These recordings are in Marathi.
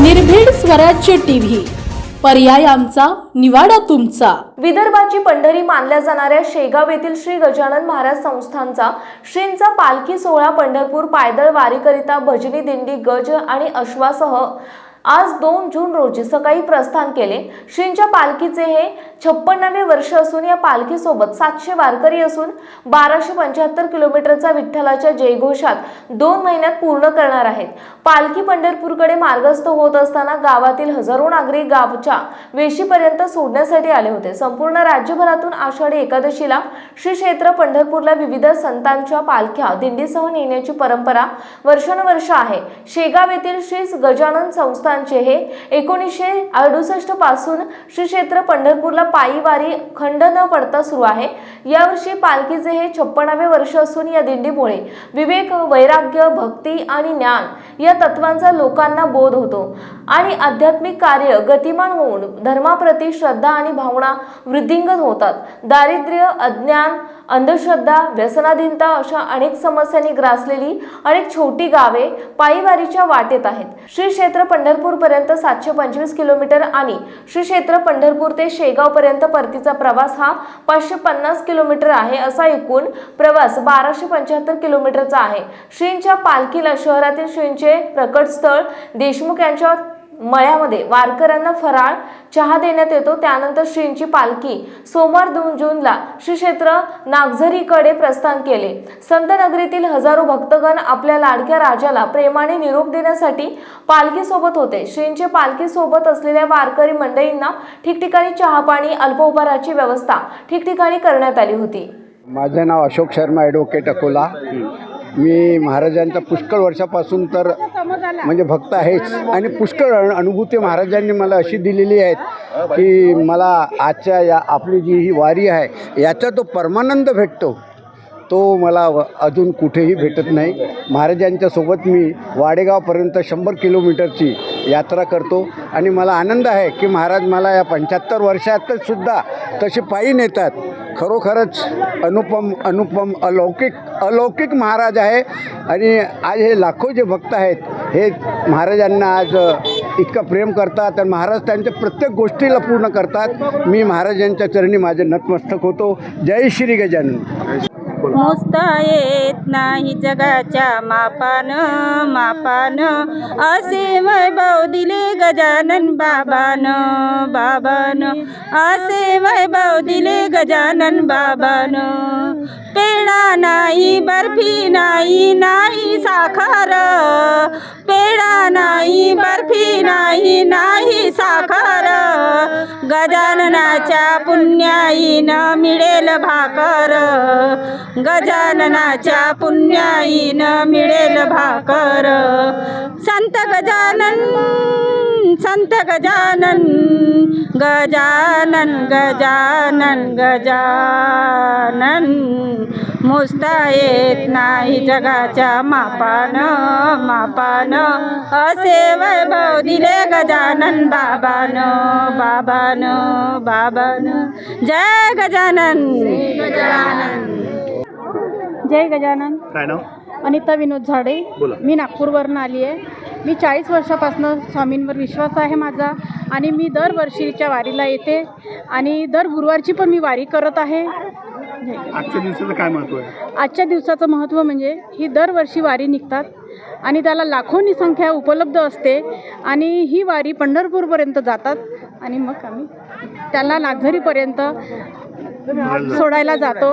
निर्भीड स्वराज्य टीव्ही. पर्याय आमचा निवाडा तुमचा. विदर्भाची पंढरी मानल्या जाणाऱ्या शेगाव येथील श्री गजानन महाराज संस्थानचा श्रींचा पालखी सोहळा पंढरपूर पायदळ वारीकरिता भजनी दिंडी गज आणि अश्वासह आज दोन जून रोजी सकाळी प्रस्थान केले. श्रींच्या पालखीचे हे छप्पन्नावे वर्ष असून या पालखीसोबत सातशे वारकरी असून बाराशे पंच्याहत्तर किलोमीटरचा विठ्ठलाच्या जयघोषात दोन महिन्यात पूर्ण करणार आहेत. पालखी पंढरपूरकडे मार्गस्थ होत असताना गावातील हजारो नागरिक गावच्या वेशीपर्यंत सोडण्यासाठी आले होते. संपूर्ण राज्यभरातून आषाढी एकादशीला श्री क्षेत्र पंढरपूरला विविध संतांच्या पालख्या दिंडीसह नेण्याची परंपरा वर्षानुवर्ष आहे. शेगाव येथील श्री गजानन संस्थान संस्थानचे हे एकोणीसशे अडुसष्टपासून श्री क्षेत्र पंढरपूरला पायी वारी खंड न पडता सुरू आहे. यावर्षी पालखीचे हे छप्पनावे वर्ष असून या दिंडीमुळे विवेक वैराग्य भक्ती आणि ज्ञान या तत्वांचा लोकांना बोध होतो आणि आध्यात्मिक कार्य गतिमान होऊन धर्माप्रती श्रद्धा आणि भावना वृद्धिंगत होतात. दारिद्र्य अज्ञान अंधश्रद्धा व्यसनाधीनता अशा अनेक समस्यांनी ग्रासलेली अनेक छोटी गावे पायीवारीच्या वाटेत आहेत. श्री क्षेत्र पंढरपूर पंढरपूरपर्यंत सातशे पंचवीस किलोमीटर आणि श्री क्षेत्र पंढरपूर ते शेगावपर्यंत परतीचा प्रवास हा पाचशे पन्नास किलोमीटर आहे असा एकूण प्रवास बाराशे पंच्याहत्तर किलोमीटरचा आहे. श्रींच्या पालखीला शहरातील श्रींचे प्रकट स्थळ देशमुख यांच्या मळ्यामध्ये वारकऱ्यांना फराळ चहा देण्यात येतो. त्यानंतर श्रींची पालखी. सोमवार दोन जूनला श्री क्षेत्र नागझरीकडे प्रस्थान केले. संत नगरीतील हजारो भक्तगण आपल्या लाडक्या राजाला प्रेमाने निरोप देण्यासाठी पालखीसोबत होते. श्रींचे पालखीसोबत असलेल्या वारकरी मंडळींना ठिकठिकाणी चहापाणी अल्पोपहाराची व्यवस्था ठिकठिकाणी करण्यात आली होती. माझं नाव अशोक शर्मा ॲडव्होकेट अकोला. मी महाराजांच्या पुष्कळ वर्षापासून तर म्हणजे भक्त आहेच. आणि पुष्कळ अनुभूती महाराजांनी मला अशी दिलेली आहेत की मला आजच्या या आपली जी ही वारी आहे याचा तो परमानंद भेटतो. तो मला व- अजून कुठेही भेटत नाही. महाराजांच्या सोबत मी वाडेगावपर्यंत शंभर किलोमीटरची यात्रा करतो. आणि मला आनंद आहे की महाराज मला या पंच्याहत्तर वर्षातच सुद्धा तसे पायी नेतात. खरोखरच अनुपम अनुपम अलौकिक अलौकिक महाराज आहे. आणि आज हे लाखो जे भक्त आहेत हे महाराजांना आज इतकं प्रेम करतात आणि महाराज त्यांच्या प्रत्येक गोष्टीला पूर्ण करतात. मी महाराजांच्या चरणी माझे नतमस्तक होतो. जय श्री गजानन. मोजता येत नाही जगाच्या मापान मापान. असे वैभव दिले गजानन बाबान बाबान. असे वैभव दिले गजानन बाबान. पेढा नाही बर्फी नाही नाही साखर. पेढा नाही बर्फी नाही नाही साखर. गजाननाच्या पुण्याईन मिळेल भाकर. गजाननाच्या पुण्याईन मिळेल भाकर. संत गजानन संत गजानन. गजानन गजानन गजानन मोजता येत नाही जगाच्या मापान मापान. असे वैभव दिले गजानन बाबान बाबान बाबान. जय गजानन. गजानन जय गजानन. काय नाव? अनिता विनोद झाडे. मी नागपूरवरून आली आहे. मी चाळीस वर्षापासून स्वामींवर विश्वास आहे माझा आणि मी दरवर्षीच्या वारीला येते आणि दर गुरुवारची पण मी वारी करत आहे. आजच्या दिवसाचं काय महत्त्व आहे आजच्या दिवसाचं महत्त्व म्हणजे ही दरवर्षी वारी निघतात आणि त्याला लाखोंनी संख्या उपलब्ध असते आणि ही वारी पंढरपूरपर्यंत जातात आणि मग आम्ही त्याला नागझरीपर्यंत सोडायला जातो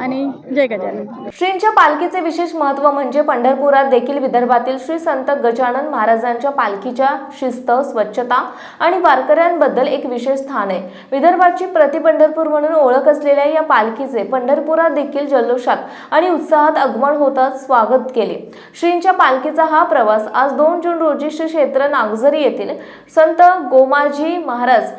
आणि जय गजानन. श्रींच्या पालखीचे विशेष महत्त्व म्हणजे पंढरपुरात देखील विदर्भातील श्री संत गजानन महाराजांच्या पालखीच्या शिस्त स्वच्छता आणि वारकऱ्यांबद्दल एक विशेष स्थान आहे. विदर्भाची प्रति पंढरपूर म्हणून ओळख असलेल्या या पालखीचे पंढरपुरात देखील जल्लोषात आणि उत्साहात आगमन होताच स्वागत केले. श्रींच्या पालखीचा हा प्रवास आज दोन जून रोजी श्री क्षेत्र नागझरी येथील संत गोमाजी महाराज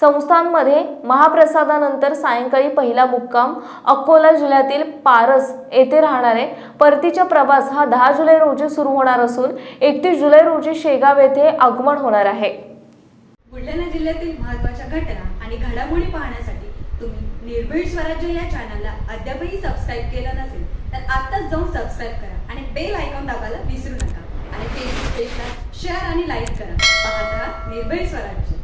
संस्थांमध्ये महाप्रसादानंतर सायंकाळी पहिला मुक्काम अकोला जिल्ह्यातील पारस येथे राहणारे परतीचा प्रवास हा दहा जुलै रोजी सुरू होणार असून एकतीस जुलै रोजी शेगाव येथे आगमन होणार आहे. बुलढाणा जिल्ह्यातील महत्त्वाच्या घटना आणि घडामोडी पाहण्यासाठी तुम्ही निर्भीड स्वराज्य या चॅनलला अद्यापही सबस्क्राईब केलं नसेल तर आत्ताच जाऊन सबस्क्राईब करा आणि बेल आयकॉन दाबायला विसरू नका. आणि फेसबुक पेजला शेअर आणि लाईक करा. पाहत राहा निर्भीड स्वराज्य.